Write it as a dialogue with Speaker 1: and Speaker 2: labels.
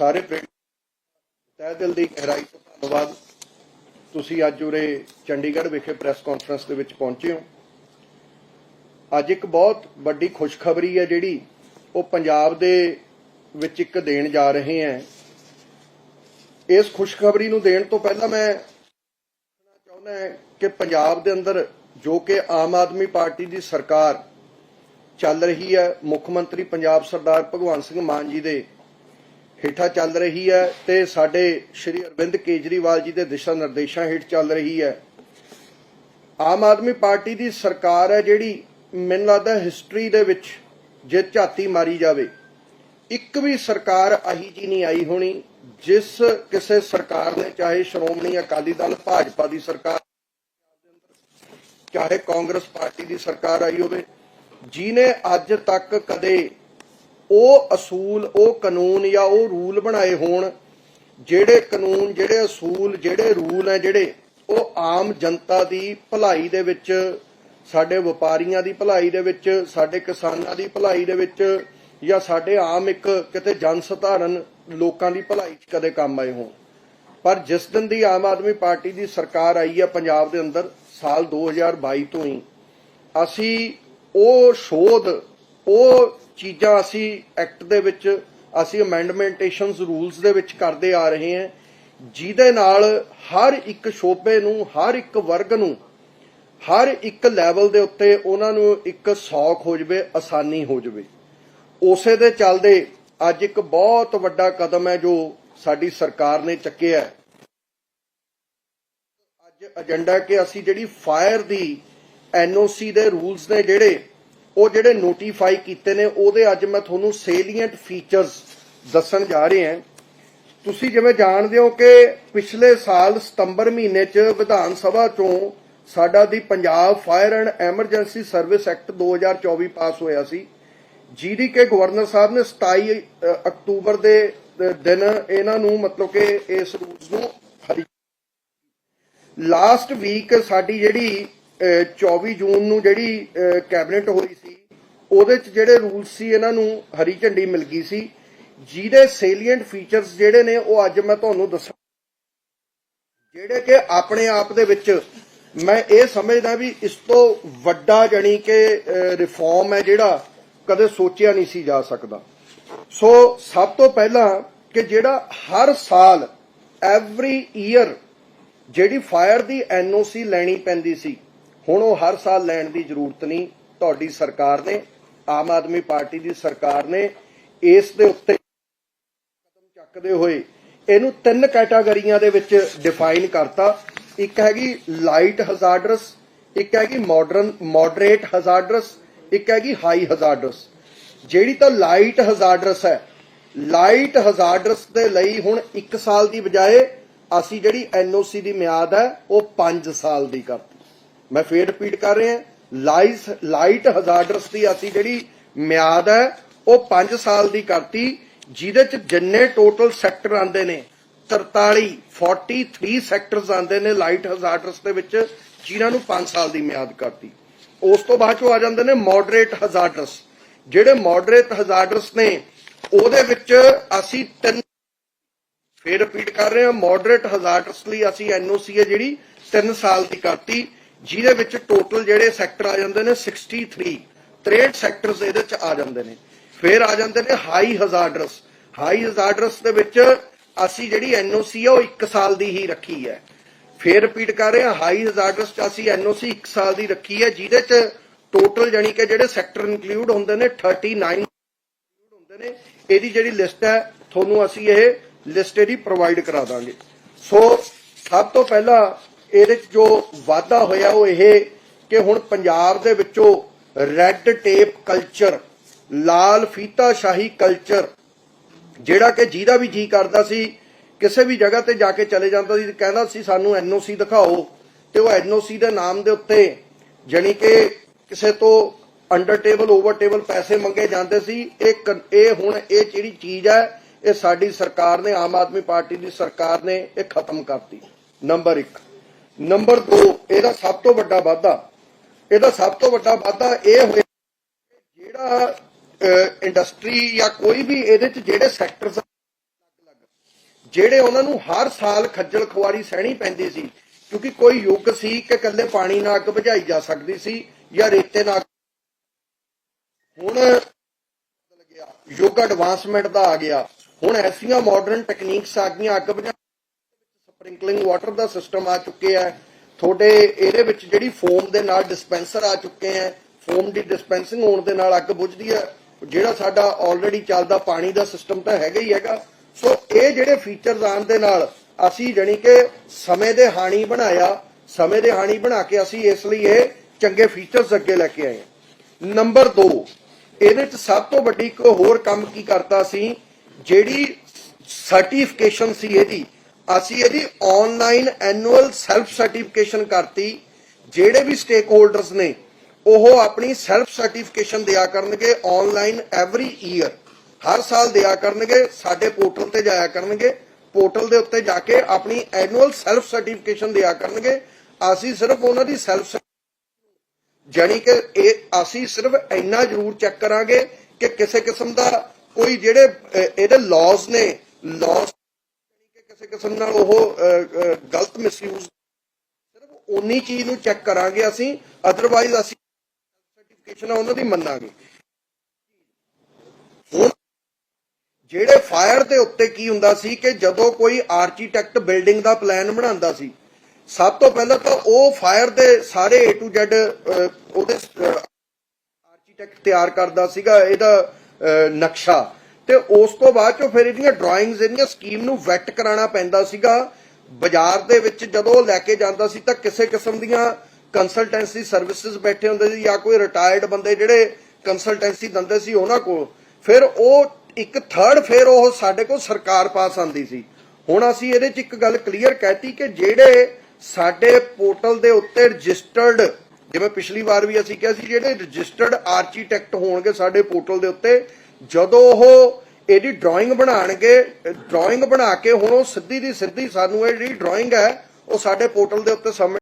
Speaker 1: ਸਾਰੇ ਪ੍ਰੇਮ ਤਹਿ ਦਿਲ ਦੀ ਗਹਿਰਾਈ ਤੋਂ ਧੰਨਵਾਦ। ਤੁਸੀਂ ਅੱਜ ਉਰੇ ਚੰਡੀਗੜ੍ਹ ਵਿਖੇ ਪ੍ਰੈਸ ਕਾਨਫਰੰਸ ਦੇ ਵਿੱਚ ਪਹੁੰਚੇ ਹੋ। ਅੱਜ ਇੱਕ ਬਹੁਤ ਵੱਡੀ ਖੁਸ਼ਖਬਰੀ ਹੈ ਜਿਹੜੀ ਉਹ ਪੰਜਾਬ ਦੇ ਵਿੱਚ ਇੱਕ ਦੇਣ ਜਾ ਰਹੇ ਹਾਂ। ਇਸ ਖੁਸ਼ਖਬਰੀ ਨੂੰ ਦੇਣ ਤੋਂ ਪਹਿਲਾਂ ਮੈਂ ਚਾਹੁੰਦਾ ਹਾਂ ਕਿ ਪੰਜਾਬ ਦੇ ਅੰਦਰ ਜੋ ਕਿ ਆਮ ਆਦਮੀ ਪਾਰਟੀ ਦੀ ਸਰਕਾਰ ਚੱਲ ਰਹੀ ਹੈ, ਮੁੱਖ ਮੰਤਰੀ ਪੰਜਾਬ ਸਰਦਾਰ ਭਗਵੰਤ ਸਿੰਘ ਮਾਨ ਜੀ ਦੇ ਹੇਠਾਂ ਚੱਲ ਰਹੀ ਹੈ ਤੇ ਸਾਡੇ ਸ਼੍ਰੀ ਅਰਵਿੰਦ ਕੇਜਰੀਵਾਲ ਜੀ ਦੇ ਦਿਸ਼ਾ ਨਿਰਦੇਸ਼ਾਂ ਹੇਠ ਚੱਲ ਰਹੀ ਹੈ। ਆਮ ਆਦਮੀ ਪਾਰਟੀ ਦੀ ਸਰਕਾਰ ਹੈ ਜਿਹੜੀ ਮੈਨੂੰ ਲੱਗਦਾ ਹਿਸਟਰੀ ਦੇ ਵਿੱਚ ਜੇ ਝਾਤੀ ਮਾਰੀ ਜਾਵੇ, ਇੱਕ ਵੀ ਸਰਕਾਰ ਅਹੀ ਜੀ ਨਹੀਂ ਆਈ ਹੋਣੀ ਜਿਸ ਕਿਸੇ ਸਰਕਾਰ ਨੇ, ਚਾਹੇ ਸ਼੍ਰੋਮਣੀ ਅਕਾਲੀ ਦਲ, ਭਾਜਪਾ ਦੀ ਸਰਕਾਰ, ਚਾਹੇ ਕਾਂਗਰਸ ਪਾਰਟੀ ਦੀ ਸਰਕਾਰ ਆਈ ਹੋਵੇ ਜਿਨੇ ਅੱਜ ਤੱਕ ਕਦੇ ਉਹ ਅਸੂਲ, ਉਹ ਕਾਨੂੰਨ ਜਾਂ ਉਹ ਰੂਲ ਬਣਾਏ ਹੋਣ, ਜਿਹੜੇ ਕਾਨੂੰਨ, ਜਿਹੜੇ ਅਸੂਲ, ਜਿਹੜੇ ਰੂਲ ਹੈ ਜਿਹੜੇ, ਉਹ ਆਮ ਜਨਤਾ ਦੀ ਭਲਾਈ ਦੇ ਵਿੱਚ, ਸਾਡੇ ਵਪਾਰੀਆਂ ਦੀ ਭਲਾਈ ਦੇ ਵਿੱਚ, ਸਾਡੇ ਕਿਸਾਨਾਂ ਦੀ ਭਲਾਈ ਦੇ ਵਿੱਚ, ਜਾਂ ਸਾਡੇ ਆਮ ਇੱਕ ਕਿਤੇ ਜਨ ਸਧਾਰਨ ਲੋਕਾਂ ਦੀ ਭਲਾਈ 'ਚ ਕਦੇ ਕੰਮ ਆਏ ਹੋਣ। ਪਰ ਜਿਸ ਦਿਨ ਦੀ ਆਮ ਆਦਮੀ ਪਾਰਟੀ ਦੀ ਸਰਕਾਰ ਆਈ ਹੈ ਪੰਜਾਬ ਦੇ ਅੰਦਰ, ਸਾਲ 2022 ਤੋਂ ਹੀ, ਅਸੀਂ ਉਹ ਸ਼ੋਧ ਉਹ ਚੀਜ਼ਾਂ ਅਸੀਂ ਐਕਟ ਦੇ ਵਿੱਚ, ਅਸੀਂ ਅਮੈਂਡਮੈਂਟੇਸ਼ਨਸ ਰੂਲਸ ਦੇ ਵਿੱਚ ਕਰਦੇ ਆ ਰਹੇ ਹਾਂ। ਜਿਹਦੇ ਨਾਲ ਹਰ ਇੱਕ ਸ਼ੋਬੇ ਨੂੰ, ਹਰ ਇੱਕ ਵਰਗ ਨੂੰ, ਹਰ ਇੱਕ ਲੈਵਲ ਦੇ ਉੱਤੇ ਉਹਨਾਂ ਨੂੰ ਇੱਕ ਸੌਖ ਹੋ ਜਵੇ, ਆਸਾਨੀ ਹੋ ਜਵੇ। ਉਸੇ ਦੇ ਚੱਲਦੇ ਅੱਜ ਇੱਕ ਬਹੁਤ ਵੱਡਾ ਕਦਮ ਹੈ ਜੋ ਸਾਡੀ ਸਰਕਾਰ ਨੇ ਚੱਕਿਆ ਅੱਜ ਏਜੰਡਾ ਕਿ ਅਸੀਂ ਜਿਹੜੀ ਫਾਇਰ ਦੀ ਐਨਓਸੀ ਦੇ ਰੂਲਸ ਨੇ ਜਿਹੜੇ ਉਹ ਜਿਹੜੇ ਨੋਟੀਫਾਈ ਕੀਤੇ ਨੇ, ਉਹਦੇ ਅੱਜ ਮੈਂ ਤੁਹਾਨੂੰ ਸੇਲੀਐਂਟ ਫੀਚਰਸ ਦੱਸਣ ਜਾ ਰਿਹਾ ਹਾਂ। ਤੁਸੀਂ ਜਿਵੇਂ ਜਾਣਦੇ ਹੋ ਕਿ ਪਿਛਲੇ ਸਾਲ ਸਤੰਬਰ ਮਹੀਨੇ 'ਚ ਵਿਧਾਨ ਸਭਾ ਚੋਂ ਸਾਡਾ ਦੀ Punjab fire and emergency service act 2024 pass ਹੋਇਆ ਸੀ। ਜਿਹਦੀ ਕਿ ਗਵਰਨਰ ਸਾਹਿਬ ਨੇ 27 ਅਕਤੂਬਰ ਦੇ ਦਿਨ ਇਹਨਾਂ ਨੂੰ ਮਤਲਬ ਕਿ ਇਸ ਰੂਲਸ ਨੂੰ ਲਾਸਟ ਵੀਕ ਸਾਡੀ ਜਿਹੜੀ 24 ਜੂਨ ਨੂੰ ਜਿਹੜੀ ਕੈਬਨਿਟ ਹੋਈ ਸੀ, ਉਹਦੇ ਚ ਜਿਹੜੇ ਰੂਲਸ ਸੀ, ਇਹਨਾਂ ਨੂੰ ਹਰੀ ਝੰਡੀ ਮਿਲ ਗਈ ਸੀ। ਜਿਹਦੇ ਸੇਲੀਐਂਟ ਫੀਚਰਸ ਜਿਹੜੇ ਨੇ, ਉਹ ਅੱਜ ਮੈਂ ਤੁਹਾਨੂੰ ਦੱਸਾਂ। ਜਿਹੜੇ ਕਿ ਆਪਣੇ ਆਪ ਦੇ ਵਿੱਚ, ਮੈਂ ਇਹ ਸਮਝਦਾ ਵੀ ਇਸ ਤੋਂ ਵੱਡਾ ਜਣੀ ਕਿ ਰਿਫਾਰਮ ਹੈ ਜਿਹੜਾ, ਕਦੇ ਸੋਚਿਆ ਨਹੀਂ ਸੀ ਜਾ ਸਕਦਾ। ਸੋ, ਸਭ ਤੋਂ ਪਹਿਲਾਂ ਕਿ ਜਿਹੜਾ ਹਰ ਸਾਲ ਐਵਰੀ ਈਅਰ ਜਿਹੜੀ ਫਾਇਰ ਦੀ ਐਨਓਸੀ ਲੈਣੀ ਪੈਂਦੀ ਸੀ ਹੁਣ ਉਹ ਹਰ ਸਾਲ ਲੈਣ ਦੀ ਜ਼ਰੂਰਤ ਨਹੀਂ, ਤੁਹਾਡੀ ਸਰਕਾਰ ਨੇ, ਆਮ ਆਦਮੀ ਪਾਰਟੀ ਦੀ ਸਰਕਾਰ ਨੇ ਇਸ ਦੇ ਉੱਤੇ ਕਦਮ ਚੱਕਦੇ ਹੋਏ ਇਹਨੂੰ ਤਿੰਨ ਕੈਟਾਗਰੀਆਂ ਦੇ ਵਿੱਚ ਡਿਫਾਈਨ ਕਰਤਾ। ਇੱਕ ਹੈਗੀ ਲਾਈਟ ਹਜ਼ਾਰਡਰਸ ਇੱਕ ਹੈਗੀ ਮਾਡਰਨ ਮੋਡਰੇਟ ਹਜ਼ਾਰਡਰਸ ਇੱਕ ਹੈਗੀ ਹਾਈ ਹਜ਼ਾਰਡਰਸ ਜਿਹੜੀ ਤਾਂ ਲਾਈਟ ਹਜ਼ਾਰਡਰਸ ਹੈ ਲਾਈਟ ਹਜ਼ਾਰਡਰਸ ਦੇ ਲਈ ਹੁਣ 1 ਸਾਲ ਦੀ ਬਜਾਏ ਅਸੀਂ ਜਿਹੜੀ ਐਨਓਸੀ ਦੀ ਮਿਆਦ ਹੈ, ਉਹ 5 ਸਾਲ ਦੀ ਕਰ ਮੈਂ ਫੇਰ ਰਿਪੀਟ ਕਰ ਰਿਹਾ ਲਾਈਸ ਲਾਈਟ ਹਜ਼ਾਰਡਰਸ ਦੀ ਅਸੀਂ ਜਿਹੜੀ ਮਿਆਦ ਹੈ, ਉਹ 5 ਸਾਲ ਦੀ ਕਰਤੀ, ਜਿਹਦੇ ਚ ਜਿੰਨੇ ਟੋਟਲ ਸੈਕਟਰ ਆਂਦੇ ਨੇ 43 43 ਸੈਕਟਰਸ ਆਂਦੇ ਨੇ ਲਾਈਟ ਹਜ਼ਾਰਡਰਸ ਦੇ ਵਿੱਚ, ਜਿਨ੍ਹਾਂ ਨੂੰ 5 ਸਾਲ ਦੀ ਮਿਆਦ ਕਰਤੀ। ਉਸ ਤੋਂ ਬਾਅਦ ਚੋਂ ਆ ਜਾਂਦੇ ਨੇ ਮੋਡਰੇਟ ਹਜ਼ਾਰਡਰਸ ਜਿਹੜੇ ਮੋਡਰੇਟ ਹਜ਼ਾਰਡਰਸ ਨੇ, ਉਹਦੇ ਵਿੱਚ ਅਸੀਂ ਤਿੰਨ ਫੇਰ ਰਿਪੀਟ ਕਰ ਰਹੇ ਹਾਂ ਮੋਡਰੇਟ ਹਜ਼ਾਰਡਰਸ ਲਈ ਅਸੀਂ ਐਨਓਸੀ ਹੈ ਜਿਹੜੀ 3 ਸਾਲ ਦੀ ਕਰਤੀ। ਜਿਹਦੇ ਵਿੱਚ ਟੋਟਲ ਜਿਹੜੇ ਸੈਕਟਰ ਆ ਜਾਂਦੇ ਨੇ 63 63 ਸੈਕਟਰਸ ਇਹਦੇ ਚ ਆ ਜਾਂਦੇ ਨੇ। ਫੇਰ ਆ ਜਾਂਦੇ ਨੇ ਹਾਈ ਹਜ਼ਾਰਡਰਸ ਹਾਈ ਹਜ਼ਾਰਡਰਸ ਦੇ ਵਿੱਚ ਅਸੀਂ ਜਿਹੜੀ ਐਨਓਸੀ ਆ, ਉਹ 1 ਸਾਲ ਦੀ ਹੀ ਰੱਖੀ ਹੈ। ਫੇਰ ਰਿਪੀਟ ਕਰ ਰਹੇ ਹਾਂ ਹਾਈ ਹਜ਼ਾਰਡਰਸ ਚ ਅਸੀਂ ਐਨਓਸੀ 1 ਸਾਲ ਦੀ ਰੱਖੀ ਹੈ, ਜਿਹਦੇ ਚ ਟੋਟਲ ਜਾਨੀ ਕਿ ਜਿਹੜੇ ਸੈਕਟਰ ਇਨਕਲੂਡ ਹੁੰਦੇ ਨੇ 39 ਹੁੰਦੇ ਨੇ। ਇਹਦੀ ਜਿਹੜੀ ਲਿਸਟ ਹੈ, ਤੁਹਾਨੂੰ ਅਸੀਂ ਇਹ ਲਿਸਟ ਇਹਦੀ ਪ੍ਰੋਵਾਈਡ ਕਰਾ ਦਾਂਗੇ। ਸੋ ਸਭ ਤੋਂ ਪਹਿਲਾਂ ਇਹਦੇ ਚ ਜੋ ਵਾਧਾ ਹੋਇਆ ਉਹ ਇਹ ਕਿ ਹੁਣ ਪੰਜਾਬ ਦੇ ਵਿੱਚੋਂ ਰੈੱਡ ਟੇਪ ਕਲਚਰ ਲਾਲ ਫੀਤਾ ਸ਼ਾਹੀ ਕਲਚਰ ਜਿਹੜਾ ਕਿ ਜਿਹਦਾ ਵੀ ਜੀ ਕਰਦਾ ਸੀ, ਕਿਸੇ ਵੀ ਜਗ੍ਹਾ ਤੇ ਜਾ ਕੇ ਚਲੇ ਜਾਂਦਾ ਸੀ ਕਹਿੰਦਾ ਸੀ ਸਾਨੂੰ ਐਨਓਸੀ ਦਿਖਾਓ ਤੇ ਉਹ ਐਨਓਸੀ ਦੇ ਨਾਮ ਦੇ ਉੱਤੇ ਜਾਣੀ ਕਿ ਕਿਸੇ ਤੋਂ ਅੰਡਰ ਟੇਬਲ ਓਵਰ ਟੇਬਲ ਪੈਸੇ ਮੰਗੇ ਜਾਂਦੇ ਸੀ, ਇਹ ਇਹ ਹੁਣ ਇਹ ਜਿਹੜੀ ਚੀਜ਼ ਹੈ, ਇਹ ਸਾਡੀ ਸਰਕਾਰ ਨੇ, ਆਮ ਆਦਮੀ ਪਾਰਟੀ ਦੀ ਸਰਕਾਰ ਨੇ ਇਹ ਖਤਮ ਕਰਤੀ। ਨੰਬਰ 1 ਨੰਬਰ 2 ਇਹਦਾ ਸਭ ਤੋਂ ਵੱਡਾ ਵਾਧਾ, ਇਹਦਾ ਸਭ ਤੋਂ ਵੱਡਾ ਵਾਧਾ ਇਹ ਹੋਇਆ ਜਿਹੜਾ ਇੰਡਸਟਰੀ ਜਾਂ ਕੋਈ ਵੀ ਇਹਦੇ ਚ ਜਿਹੜੇ ਸੈਕਟਰਸ ਜਿਹੜੇ ਉਹਨਾਂ ਨੂੰ ਹਰ ਸਾਲ ਖੱਜਲ ਖੁਆਰੀ ਸਹਿਣੀ ਪੈਂਦੀ ਸੀ, ਕਿਉਂਕਿ ਕੋਈ ਯੁੱਗ ਸੀ ਕਿ ਕੱਲੇ ਪਾਣੀ ਨਾਲ ਅੱਗ ਬੁਝਾਈ ਜਾ ਸਕਦੀ ਸੀ ਜਾਂ ਰੇਤੇ ਨਾਲ ਹੁਣ ਬਦਲ ਯੁੱਗ ਐਡਵਾਂਸਮੈਂਟ ਦਾ ਆ ਗਿਆ, ਹੁਣ ਐਸੀਆਂ ਮਾਡਰਨ ਟੈਕਨੀਕਸ ਆ ਗਈਆਂ ਅੱਗ ਬੁਝਾਉਣ ਸਪ੍ਰਿੰਕਲਿੰਗ ਵਾਟਰ ਦਾ ਸਿਸਟਮ ਆ ਚੁੱਕੇ ਹੈ ਤੁਹਾਡੇ ਇਹਦੇ ਵਿੱਚ ਜਿਹੜੀ ਫੋਮ ਦੇ ਨਾਲ ਡਿਸਪੈਂਸਰ ਆ ਚੁੱਕੇ ਆ ਫੋਮ ਦੀ ਡਿਸਪੈਂਸਿੰਗ ਹੋਣ ਦੇ ਨਾਲ ਅੱਗ ਬੁਝਦੀ ਹੈ ਜਿਹੜਾ ਸਾਡਾ ਆਲਰੇਡੀ ਚੱਲਦਾ ਪਾਣੀ ਦਾ ਸਿਸਟਮ ਤਾਂ ਹੈਗਾ ਹੀ ਹੈਗਾ। ਸੋ ਇਹ ਜਿਹੜੇ ਫੀਚਰਸ ਆਉਣ ਦੇ ਨਾਲ ਅਸੀਂ ਜਾਣੀ ਕਿ ਸਮੇਂ ਦੇ ਹਾਣੀ ਬਣਾਇਆ, ਸਮੇਂ ਦੇ ਹਾਣੀ ਬਣਾ ਕੇ ਅਸੀਂ ਇਸ ਲਈ ਇਹ ਚੰਗੇ ਫੀਚਰਸ ਅੱਗੇ ਲੈ ਕੇ ਆਏ ਨੰਬਰ 2 ਇਹਦੇ ਚ ਸਭ ਤੋਂ ਵੱਡੀ ਇੱਕ ਹੋਰ ਕੰਮ ਕੀ ਕਰਤਾ ਸੀ, ਜਿਹੜੀ ਸਰਟੀਫਿਕੇਸ਼ਨ ਸੀ ਇਹਦੀ ਅਸੀਂ ਇਹਦੀ ਆਨਲਾਈਨ ਐਨੂਅਲ ਸੈਲਫ ਸਰਟੀਫਿਕੇਸ਼ਨ ਕਰਤੀ, ਜਿਹੜੇ ਵੀ ਸਟੇਕ ਹੋਲਡਰਸ ਨੇ, ਉਹ ਆਪਣੀ ਸੈਲਫ ਸਰਟੀਫਿਕੇਸ਼ਨ ਦਿਆ ਕਰਨਗੇ ਆਨਲਾਈਨ ਐਵਰੀ ਈਅਰ ਹਰ ਸਾਲ ਦਿਆ ਕਰਨਗੇ, ਸਾਡੇ ਪੋਰਟਲ ਤੇ ਜਾਇਆ ਕਰਨਗੇ, ਪੋਰਟਲ ਦੇ ਉੱਤੇ ਜਾ ਕੇ ਆਪਣੀ ਐਨੂਅਲ ਸੈਲਫ ਸਰਟੀਫਿਕੇਸ਼ਨ ਦਿਆ ਕਰਨਗੇ। ਅਸੀਂ ਸਿਰਫ ਉਹਨਾਂ ਦੀ ਸੈਲਫ ਜਾਣੀ ਕਿ ਇਹ ਅਸੀਂ ਸਿਰਫ ਇੰਨਾ ਜ਼ਰੂਰ ਚੈੱਕ ਕਰਾਂਗੇ ਕਿ ਕਿਸੇ ਕਿਸਮ ਦਾ ਕੋਈ ਜਿਹੜੇ ਇਹਦੇ ਲਾਜ਼ ਨੇ ਲਾਜ਼ ਕਿਸੇ ਕਿਸਮ ਨਾਲ ਉਹ ਗਲਤ ਮਿਸਯੂਜ਼ ਸਿਰਫ ਉਨੀ ਚੀਜ਼ ਨੂੰ ਚੈੱਕ ਕਰਾਂਗੇ ਅਸੀਂ ਅਦਰਵਾਈਜ਼ ਅਸੀਂ ਸਰਟੀਫਿਕੇਸ਼ਨ ਉਹਨਾਂ ਦੀ ਮੰਨਾਂਗੇ। ਹੁਣ ਜਿਹੜੇ ਫਾਇਰ ਦੇ ਉੱਤੇ ਕੀ ਹੁੰਦਾ ਸੀ ਕਿ ਜਦੋਂ ਕੋਈ ਆਰਕੀਟੈਕਟ ਬਿਲਡਿੰਗ ਦਾ ਪਲਾਨ ਬਣਾਉਂਦਾ ਸੀ ਸਭ ਤੋਂ ਪਹਿਲਾਂ ਤਾਂ ਉਹ ਫਾਇਰ ਦੇ ਸਾਰੇ A to Z ਅਹ, ਉਹਦੇ ਆਰਕੀਟੈਕਟ ਤਿਆਰ ਕਰਦਾ ਸੀਗਾ ਇਹਦਾ ਨਕਸ਼ਾ। ਤੇ ਉਸ ਤੋਂ ਬਾਅਦ ਚੋਂ ਫਿਰ ਇਹਦੀਆਂ ਡਰਾਇੰਗਸ ਇਹਦੀਆਂ ਸਕੀਮ ਨੂੰ ਵੈਟ ਕਰਾਉਣਾ ਪੈਂਦਾ ਸੀਗਾ। ਬਾਜ਼ਾਰ ਦੇ ਵਿੱਚ ਜਦੋਂ ਲੈ ਕੇ ਜਾਂਦਾ ਸੀ ਤਾਂ ਕਿਸੇ ਕਿਸਮ ਦੀਆਂ ਕੰਸਲਟੈਂਸੀ ਸਰਵਿਸਿਜ਼ ਬੈਠੇ ਹੁੰਦੇ ਸੀ ਜਾਂ ਕੋਈ ਰਿਟਾਇਰਡ ਬੰਦੇ ਜਿਹੜੇ ਕੰਸਲਟੈਂਸੀ ਦਿੰਦੇ ਸੀ ਉਹਨਾਂ ਕੋਲ। ਫਿਰ ਉਹ ਇੱਕ ਥਰਡ ਫਿਰ ਉਹ ਸਾਡੇ ਕੋਲ ਸਰਕਾਰ ਪਾਸ ਆਂਦੀ ਸੀ। ਹੁਣ ਅਸੀਂ ਇਹਦੇ 'ਚ ਇੱਕ ਗੱਲ ਕਲੀਅਰ ਕਹਿਤੀ ਕਿ ਜਿਹੜੇ ਸਾਡੇ ਪੋਰਟਲ ਦੇ ਉੱਤੇ ਰਜਿਸਟਰਡ ਜਿਵੇਂ ਪਿਛਲੀ ਵਾਰ ਵੀ ਅਸੀਂ ਕਿਹਾ ਸੀ, ਜਿਹੜੇ ਰਜਿਸਟਰਡ ਆਰਕੀਟੈਕਟ ਹੋਣਗੇ ਸਾਡੇ ਪੋਰਟਲ ਦੇ ਉੱਤੇ ਜਦੋਂ ਉਹ ਇਹਦੀ ਡਰਾਇੰਗ ਬਣਾਣਗੇ ਡਰਾਇੰਗ ਬਣਾ ਕੇ ਹੁਣ ਉਹ ਸਿੱਧੀ ਦੀ ਸਿੱਧੀ ਸਾਨੂੰ ਇਹ ਜਿਹੜੀ ਡਰਾਇੰਗ ਹੈ, ਉਹ ਸਾਡੇ ਪੋਰਟਲ ਦੇ ਉੱਤੇ ਸਬਮਿਟ